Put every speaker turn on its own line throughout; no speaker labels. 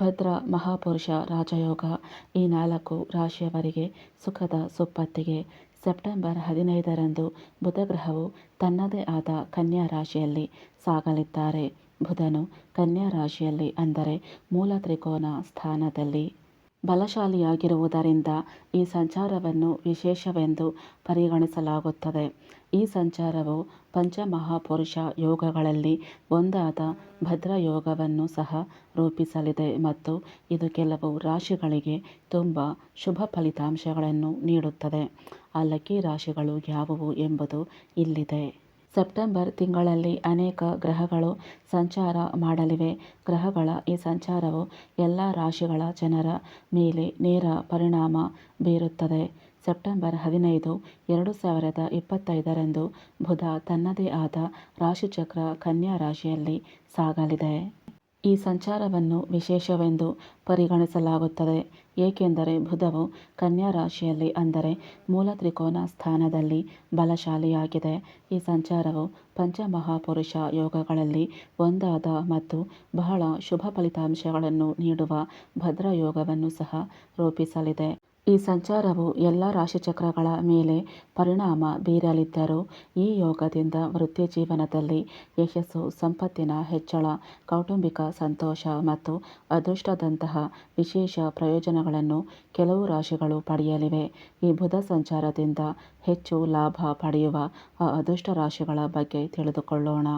ಭದ್ರ ಮಹಾಪುರುಷ ರಾಜಯೋಗ ಈ ನಾಲ್ಕು ರಾಶಿಯವರಿಗೆ ಸುಖದ ಸುಪ್ಪತ್ತಿಗೆ ಸೆಪ್ಟೆಂಬರ್ ಹದಿನೈದರಂದು ಬುಧಗ್ರಹವು ತನ್ನದೇ ಆದ ಕನ್ಯಾ ರಾಶಿಯಲ್ಲಿ ಸಾಗಲಿದ್ದಾರೆ. ಬುಧನು ಕನ್ಯಾ ರಾಶಿಯಲ್ಲಿ ಅಂದರೆ ಮೂಲ ತ್ರಿಕೋನ ಸ್ಥಾನದಲ್ಲಿ ಬಲಶಾಲಿಯಾಗಿರುವುದರಿಂದ ಈ ಸಂಚಾರವನ್ನು ವಿಶೇಷವೆಂದು ಪರಿಗಣಿಸಲಾಗುತ್ತದೆ. ಈ ಸಂಚಾರವು ಪಂಚಮಹಾಪುರುಷ ಯೋಗಗಳಲ್ಲಿ ಒಂದಾದ ಭದ್ರ ಯೋಗವನ್ನು ಸಹ ರೂಪಿಸಲಿದೆ ಮತ್ತು ಇದು ಕೆಲವು ರಾಶಿಗಳಿಗೆ ತುಂಬ ಶುಭ ಫಲಿತಾಂಶಗಳನ್ನು ನೀಡುತ್ತದೆ. ಆ ಲಕ್ಕಿ ರಾಶಿಗಳು ಯಾವುವು ಎಂಬುದು ಇಲ್ಲಿದೆ. ಸೆಪ್ಟೆಂಬರ್ ತಿಂಗಳಲ್ಲಿ ಅನೇಕ ಗ್ರಹಗಳು ಸಂಚಾರ ಮಾಡಲಿವೆ. ಗ್ರಹಗಳ ಈ ಸಂಚಾರವು ಎಲ್ಲ ರಾಶಿಗಳ ಜನರ ಮೇಲೆ ನೇರ ಪರಿಣಾಮ ಬೀರುತ್ತದೆ. ಸೆಪ್ಟೆಂಬರ್ ಹದಿನೈದು, ಎರಡು ಸಾವಿರದ ಇಪ್ಪತ್ತೈದರಂದು ಬುಧ ತನ್ನದೇ ಆದ ರಾಶಿಚಕ್ರ ಕನ್ಯಾ ರಾಶಿಯಲ್ಲಿ ಸಾಗಲಿದೆ. ಈ ಸಂಚಾರವನ್ನು ವಿಶೇಷವೆಂದು ಪರಿಗಣಿಸಲಾಗುತ್ತದೆ. ಏಕೆಂದರೆ ಬುಧವು ಕನ್ಯಾ ರಾಶಿಯಲ್ಲಿ ಅಂದರೆ ಮೂಲ ತ್ರಿಕೋನ ಸ್ಥಾನದಲ್ಲಿ ಬಲಶಾಲಿಯಾಗಿದೆ. ಈ ಸಂಚಾರವು ಪಂಚಮಹಾಪುರುಷ ಯೋಗಗಳಲ್ಲಿ ಒಂದಾದ ಮತ್ತು ಬಹಳ ಶುಭ ಫಲಿತಾಂಶಗಳನ್ನು ನೀಡುವ ಭದ್ರ ಯೋಗವನ್ನು ಸಹ ರೂಪಿಸಲಿದೆ. ಈ ಸಂಚಾರವು ಎಲ್ಲ ರಾಶಿಚಕ್ರಗಳ ಮೇಲೆ ಪರಿಣಾಮ ಬೀರಲಿದ್ದರೂ, ಈ ಯೋಗದಿಂದ ವೃತ್ತಿ ಜೀವನದಲ್ಲಿ ಯಶಸ್ಸು, ಸಂಪತ್ತಿನ ಹೆಚ್ಚಳ, ಕೌಟುಂಬಿಕ ಸಂತೋಷ ಮತ್ತು ಅದೃಷ್ಟದಂತಹ ವಿಶೇಷ ಪ್ರಯೋಜನಗಳನ್ನು ಕೆಲವು ರಾಶಿಗಳು ಪಡೆಯಲಿವೆ. ಈ ಬುಧ ಸಂಚಾರದಿಂದ ಹೆಚ್ಚು ಲಾಭ ಪಡೆಯುವ ಆ ಅದೃಷ್ಟ ರಾಶಿಗಳ ಬಗ್ಗೆ ತಿಳಿದುಕೊಳ್ಳೋಣ.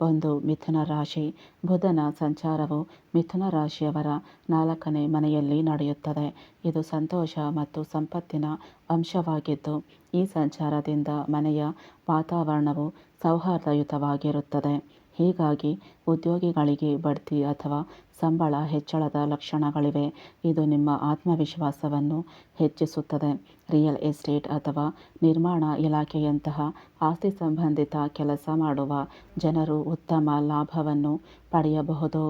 ಒಂದು ಮಿಥುನ ರಾಶಿ. ಬುಧನ ಸಂಚಾರವು ಮಿಥುನ ರಾಶಿಯವರ ನಾಲ್ಕನೇ ಮನೆಯಲ್ಲಿ ನಡೆಯುತ್ತದೆ. ಇದು ಸಂತೋಷ ಮತ್ತು ಸಂಪತ್ತಿನ ಅಂಶವಾಗಿದ್ದು, ಈ ಸಂಚಾರದಿಂದ ಮನೆಯ ವಾತಾವರಣವು ಸೌಹಾರ್ದಯುತವಾಗಿರುತ್ತದೆ. ಹೀಗಾಗಿ ಉದ್ಯೋಗಿಗಳಿಗೆ ಬಡ್ತಿ ಅಥವಾ ಸಂಬಳ ಹೆಚ್ಚಳದ ಲಕ್ಷಣಗಳಿವೆ. ಇದು ನಿಮ್ಮ ಆತ್ಮವಿಶ್ವಾಸವನ್ನು ಹೆಚ್ಚಿಸುತ್ತದೆ. ರಿಯಲ್ ಎಸ್ಟೇಟ್ ಅಥವಾ ನಿರ್ಮಾಣ ಇಲಾಖೆಯಂತಹ ಆಸ್ತಿ ಸಂಬಂಧಿತ ಕೆಲಸ ಮಾಡುವ ಜನರು ಉತ್ತಮ ಲಾಭವನ್ನು ಪಡೆಯಬಹುದು.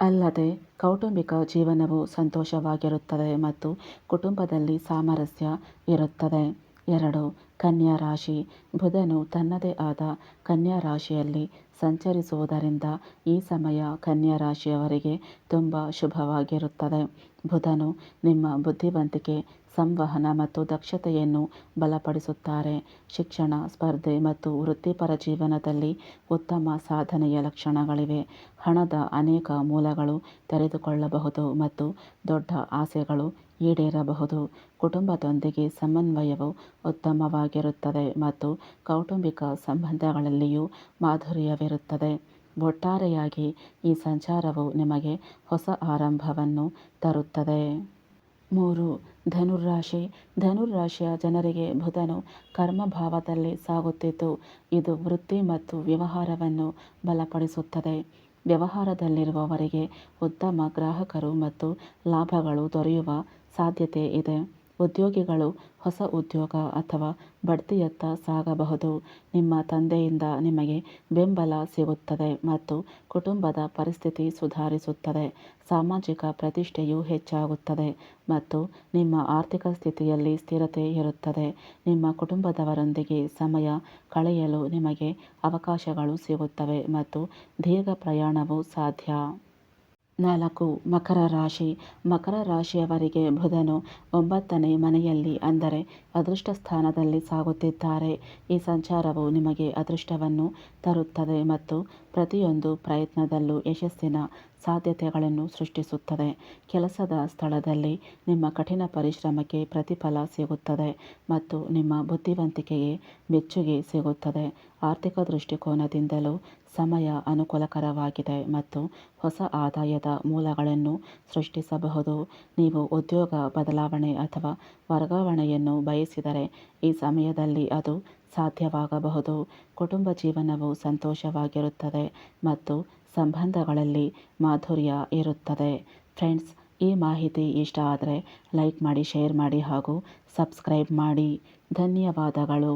ಅಲ್ಲದೆ ಕೌಟುಂಬಿಕ ಜೀವನವು ಸಂತೋಷವಾಗಿರುತ್ತದೆ ಮತ್ತು ಕುಟುಂಬದಲ್ಲಿ ಸಾಮರಸ್ಯ ಇರುತ್ತದೆ. ಎರಡು, ಕನ್ಯಾ ರಾಶಿ. ಬುಧನು ತನ್ನದೇ ಆದ ಕನ್ಯಾ ರಾಶಿಯಲ್ಲಿ ಸಂಚರಿಸುವುದರಿಂದ ಈ ಸಮಯ ಕನ್ಯಾ ರಾಶಿಯವರಿಗೆ ತುಂಬ ಶುಭವಾಗಿರುತ್ತದೆ. ಬುಧನು ನಿಮ್ಮ ಬುದ್ಧಿವಂತಿಕೆ ಸಂವಹನ ಮತ್ತು ದಕ್ಷತೆಯನ್ನು ಬಲಪಡಿಸುತ್ತಾರೆ. ಶಿಕ್ಷಣ, ಸ್ಪರ್ಧೆ ಮತ್ತು ವೃತ್ತಿಪರ ಜೀವನದಲ್ಲಿ ಉತ್ತಮ ಸಾಧನೆಯ ಲಕ್ಷಣಗಳಿವೆ. ಹಣದ ಅನೇಕ ಮೂಲಗಳು ತೆರೆದುಕೊಳ್ಳಬಹುದು ಮತ್ತು ದೊಡ್ಡ ಆಸೆಗಳು ಈಡೇರಬಹುದು. ಕುಟುಂಬದೊಂದಿಗೆ ಸಮನ್ವಯವು ಉತ್ತಮವಾಗಿರುತ್ತದೆ ಮತ್ತು ಕೌಟುಂಬಿಕ ಸಂಬಂಧಗಳಲ್ಲಿಯೂ ಮಾಧುರ್ಯವಿರುತ್ತದೆ. ಒಟ್ಟಾರೆಯಾಗಿ ಈ ಸಂಚಾರವು ನಿಮಗೆ ಹೊಸ ಆರಂಭವನ್ನು ತರುತ್ತದೆ. ಮೂರು ಧನುರಾಶಿ ಧನುರಾಶಿಯ ಜನರಿಗೆ ಬುಧನು ಕರ್ಮಭಾವದಲ್ಲಿ ಸಾಗುತ್ತಿದ್ದು, ಇದು ವೃತ್ತಿ ಮತ್ತು ವ್ಯವಹಾರವನ್ನು ಬಲಪಡಿಸುತ್ತದೆ. ವ್ಯವಹಾರದಲ್ಲಿರುವವರಿಗೆ ಉತ್ತಮ ಗ್ರಾಹಕರು ಮತ್ತು ಲಾಭಗಳು ದೊರೆಯುವ ಸಾಧ್ಯತೆ ಇದೆ. ಉದ್ಯೋಗಿಗಳು ಹೊಸ ಉದ್ಯೋಗ ಅಥವಾ ಬಡ್ತಿಯತ್ತ ಸಾಗಬಹುದು. ನಿಮ್ಮ ತಂದೆಯಿಂದ ನಿಮಗೆ ಬೆಂಬಲ ಸಿಗುತ್ತದೆ ಮತ್ತು ಕುಟುಂಬದ ಪರಿಸ್ಥಿತಿ ಸುಧಾರಿಸುತ್ತದೆ. ಸಾಮಾಜಿಕ ಪ್ರತಿಷ್ಠೆಯು ಹೆಚ್ಚಾಗುತ್ತದೆ ಮತ್ತು ನಿಮ್ಮ ಆರ್ಥಿಕ ಸ್ಥಿತಿಯಲ್ಲಿ ಸ್ಥಿರತೆ ಇರುತ್ತದೆ. ನಿಮ್ಮ ಕುಟುಂಬದವರೊಂದಿಗೆ ಸಮಯ ಕಳೆಯಲು ನಿಮಗೆ ಅವಕಾಶಗಳು ಸಿಗುತ್ತವೆ ಮತ್ತು ದೀರ್ಘ ಪ್ರಯಾಣವು ಸಾಧ್ಯ. ನಾಲ್ಕು, ಮಕರ ರಾಶಿ. ಮಕರ ರಾಶಿಯವರಿಗೆ ಬುಧನು ಒಂಬತ್ತನೇ ಮನೆಯಲ್ಲಿ ಅಂದರೆ ಅದೃಷ್ಟ ಸ್ಥಾನದಲ್ಲಿ ಸಾಗುತ್ತಿದ್ದಾರೆ. ಈ ಸಂಚಾರವು ನಿಮಗೆ ಅದೃಷ್ಟವನ್ನು ತರುತ್ತದೆ ಮತ್ತು ಪ್ರತಿಯೊಂದು ಪ್ರಯತ್ನದಲ್ಲೂ ಯಶಸ್ಸಿನ ಸಾಧ್ಯತೆಗಳನ್ನು ಸೃಷ್ಟಿಸುತ್ತದೆ. ಕೆಲಸದ ಸ್ಥಳದಲ್ಲಿ ನಿಮ್ಮ ಕಠಿಣ ಪರಿಶ್ರಮಕ್ಕೆ ಪ್ರತಿಫಲ ಸಿಗುತ್ತದೆ ಮತ್ತು ನಿಮ್ಮ ಬುದ್ಧಿವಂತಿಕೆಗೆ ಮೆಚ್ಚುಗೆ ಸಿಗುತ್ತದೆ. ಆರ್ಥಿಕ ದೃಷ್ಟಿಕೋನದಿಂದಲೂ ಸಮಯ ಅನುಕೂಲಕರವಾಗಿದೆ ಮತ್ತು ಹೊಸ ಆದಾಯದ ಮೂಲಗಳನ್ನು ಸೃಷ್ಟಿಸಬಹುದು. ನೀವು ಉದ್ಯೋಗ ಬದಲಾವಣೆ ಅಥವಾ ವರ್ಗಾವಣೆಯನ್ನು ಬಯಸಿದರೆ ಈ ಸಮಯದಲ್ಲಿ ಅದು ಸಾಧ್ಯವಾಗಬಹುದು. ಕುಟುಂಬ ಜೀವನವು ಸಂತೋಷವಾಗಿರುತ್ತದೆ ಮತ್ತು ಸಂಬಂಧಗಳಲ್ಲಿ ಮಾಧುರ್ಯ ಇರುತ್ತದೆ. ಫ್ರೆಂಡ್ಸ್, ಈ ಮಾಹಿತಿ ಇಷ್ಟ ಆದರೆ ಲೈಕ್ ಮಾಡಿ, ಶೇರ್ ಮಾಡಿ ಹಾಗೂ ಸಬ್ಸ್ಕ್ರೈಬ್ ಮಾಡಿ. ಧನ್ಯವಾದಗಳು.